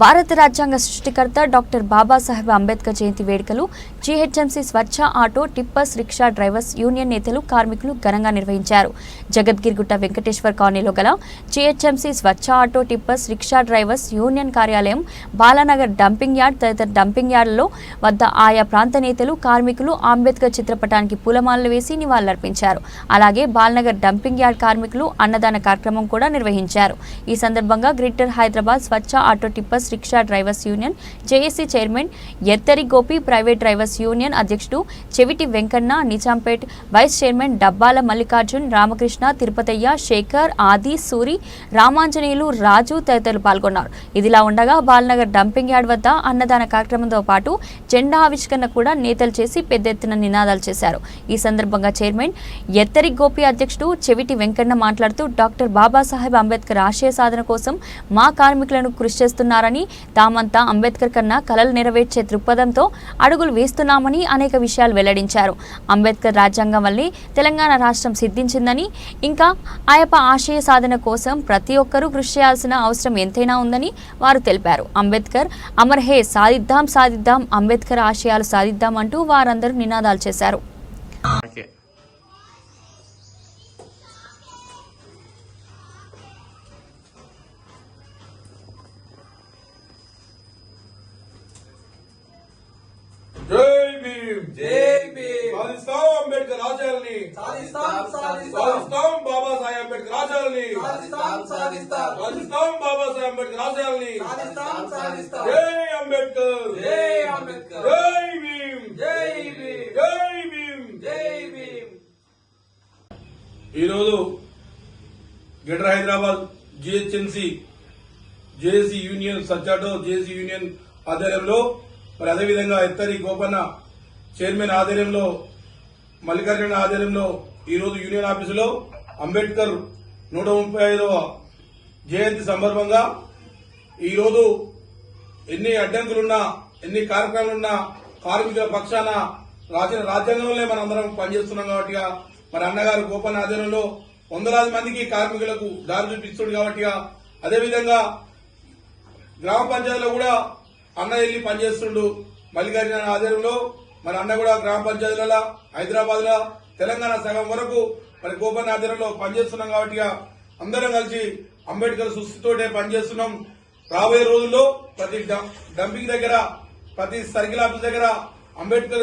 భారత రాజ్యాంగ సృష్టికర్త డాక్టర్ బాబాసాహెబ్ అంబేద్కర్ జయంతి వేడుకలు GHMC Swachh auto tippers rickshaw drivers union నేతలు కార్మికులు ఘనంగా నిర్వహించారు. జగద్గిరిగుట్ట వెంకటేశ్వర్ కాలనీలో గల GHMC Swachh auto tippers rickshaw drivers union కార్యాలయం బాలానగర్ డంపింగ్ యార్డ్ తదితర డంపింగ్ యార్డులో వద్ద ఆయా ప్రాంత నేతలు కార్మికులు అంబేద్కర్ చిత్రపటానికి పూలమాలలు వేసి నివాళులర్పించారు. అలాగే బాలనగర్ డంపింగ్ యార్డ్ కార్మికులు అన్నదాన కార్యక్రమం కూడా నిర్వహించారు. ఈ సందర్భంగా greater Hyderabad Swachh auto tippers rickshaw drivers union JAC chairman Ettari Gopi private drivers union అధ్యక్షుడు చెవిటి వెంకన్న నిజాంపేట్ వైస్ చైర్మన్ డబ్బాల మల్లికార్జున్ రామకృష్ణ తిరుపతయ్య శేఖర్ ఆది సూరి రామాంజనేయులు రాజు తదితరులు పాల్గొన్నారు. ఇదిలా ఉండగా బాలనగర్ డంపింగ్ యార్డ్ వద్ద అన్నదాన కార్యక్రమంతో పాటు జెండా ఆవిష్కరణ కూడా నేతలు చేసి పెద్ద ఎత్తున నినాదాలు చేశారు. ఈ సందర్భంగా చైర్మన్ ఎత్తరి గోపి అధ్యక్షుడు చెవిటి వెంకన్న మాట్లాడుతూ డాక్టర్ బాబాసాహెబ్ అంబేద్కర్ ఆశయ సాధన కోసం మా కార్మికులను కృషి చేస్తున్నారని తామంతా అంబేద్కర్ కన్నా కలలు నెరవేర్చే దృక్పథంతో అడుగులు వేస్తున్నామని అనేక విషయాలు వెల్లడించారు. అంబేద్కర్ రాజ్యాంగం వల్లే తెలంగాణ రాష్ట్రం సిద్ధించిందని ఇంకా ఆయప ఆశయ సాధన కోసం ప్రతి ఒక్కరూ కృషి చేయాల్సిన అవసరం ఎంతైనా ఉందని వారు తెలిపారు. అంబేద్కర్ అమర్ హే సాధిద్దాం సాధిద్దాం అంబేద్కర్ ఆశయాలు సాధిద్దాం అంటూ వారందరూ నినాదాలు చేశారు. సాధిస్తాం అంబేద్కర్ ఆశయాల్ని సాధిస్తాం సాధిస్తాం. సాధిస్తాం బాబాసాహెబ్ అంబేద్కర్ ఆశయాల్ని సాధిస్తాం సాధిస్తాం. సాధిస్తాం బాబాసాహెబ్ అంబేద్కర్ ఆశయాల్ని సాధిస్తాం సాధిస్తాం. జై అంబేద్కర్. జై అంబేద్కర్. జై భీమ్. జై భీమ్. జై భీమ్. జై భీమ్. ఈరోజు greater Hyderabad GHMC JAC union సజ్జాటో JAC union ఆధ్వర్యంలో మరి అదేవిధంగా ఎత్తరి గోపన్న చైర్మన్ ఆధ్వర్యంలో మల్లికార్జున ఆధ్వర్యంలో ఈరోజు యూనియన్ ఆఫీసులో అంబేద్కర్ నూట ముప్పై ఐదవ జయంతి సందర్భంగా ఈరోజు ఎన్ని అడ్డంకులున్నా ఎన్ని కార్యక్రమాలున్నా కార్మికుల పక్షాన రాసిన రాజ్యాంగంలోనే మనం అందరం పనిచేస్తున్నాం కాబట్టి మరి అన్నగారు గోపన్న ఆధ్వర్యంలో వందలాది మందికి కార్మికులకు దారి చూపిస్తుంది కాబట్టి అదేవిధంగా గ్రామ పంచాయతీలో కూడా అన్న వెళ్ళి పనిచేస్తుండు మల్లికార్జున ఆధ్వర్యంలో. మరి అన్న కూడా గ్రామ పంచాయతీల హైదరాబాద్ తెలంగాణ సగం వరకు మరి గోపన్న ఆధ్వర్యంలో పనిచేస్తున్నాం కాబట్టి అందరం కలిసి అంబేద్కర్ సృష్టితోటే పనిచేస్తున్నాం. రాబోయే రోజుల్లో ప్రతి డం- డంపింగ్ దగ్గర ప్రతి సర్కిల్ ఆఫీస్ దగ్గర అంబేద్కర్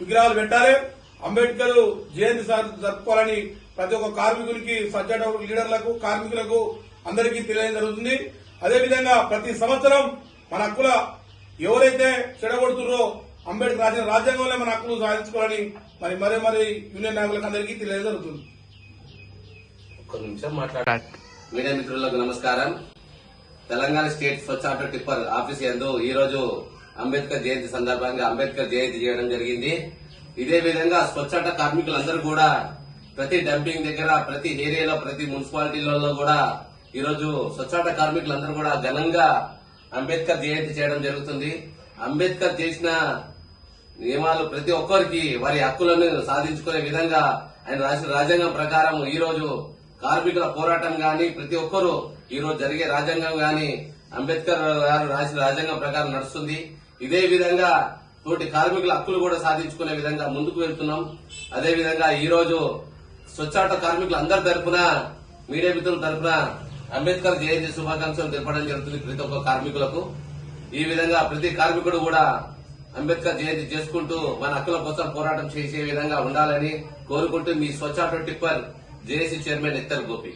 విగ్రహాలు పెట్టాలి. అంబేద్కర్ జయంతి జరుపుకోవాలని ప్రతి ఒక్క కార్మికునికి సజ్జట లీడర్లకు కార్మికులకు అందరికీ తెలియడం జరుగుతుంది. అదేవిధంగా ప్రతి సంవత్సరం మన హక్కుల ఎవరైతే చెడగొడుతున్నారో అంబేద్కర్ రాసిన రాజ్యాంగంలో మన హక్కులు సాధించుకోవాలని మరి మరీ మరి యూనియన్ నాయకులకు అందరికీ తెలియడం జరుగుతుంది. ఒక్క నిమిషం మాట్లాడ మీడియా మిత్రులకు నమస్కారం. Telangana state Swachh auto tipper office ఎందు ఈ రోజు అంబేద్కర్ జయంతి సందర్భంగా అంబేద్కర్ జయంతి చేయడం జరిగింది. ఇదే విధంగా స్వచ్ఛాట కార్మికులందరూ కూడా ప్రతి డంపింగ్ దగ్గర ప్రతి ఏరియాలో ప్రతి మున్సిపాలిటీలలో కూడా ఈ రోజు కార్మికులందరూ కూడా ఘనంగా అంబేద్కర్ జయంతి చేయడం జరుగుతుంది. అంబేద్కర్ చేసిన నియమాలు ప్రతి ఒక్కరికి వారి హక్కులను సాధించుకునే విధంగా ఆయన రాసిన రాజ్యాంగం ప్రకారం ఈ రోజు కార్మికుల పోరాటం గాని ప్రతి ఒక్కరూ ఈ రోజు జరిగే రాజ్యాంగం గాని అంబేద్కర్ గారు రాసిన రాజ్యాంగం ప్రకారం నడుస్తుంది. ఇదే విధంగా తోటి కార్మికుల హక్కులు కూడా సాధించుకునే విధంగా ముందుకు వెళ్తున్నాం. అదే విధంగా ఈ రోజు స్వచ్ఛాట కార్మికులు అందరి తరఫున మీడియా మిత్రుల తరపున అంబేద్కర్ జయంతి శుభాకాంక్షలు తెలపడం జరుగుతుంది ప్రతి ఒక్క కార్మికులకు. ఈ విధంగా ప్రతి కార్మికుడు కూడా అంబేద్కర్ జయంతి చేసుకుంటూ మన హక్కుల కోసం పోరాటం చేసే విధంగా ఉండాలని కోరుకుంటూ మీ స్వచ్ఛ auto tipper JAC chairman ఇత్తర్ Gopi.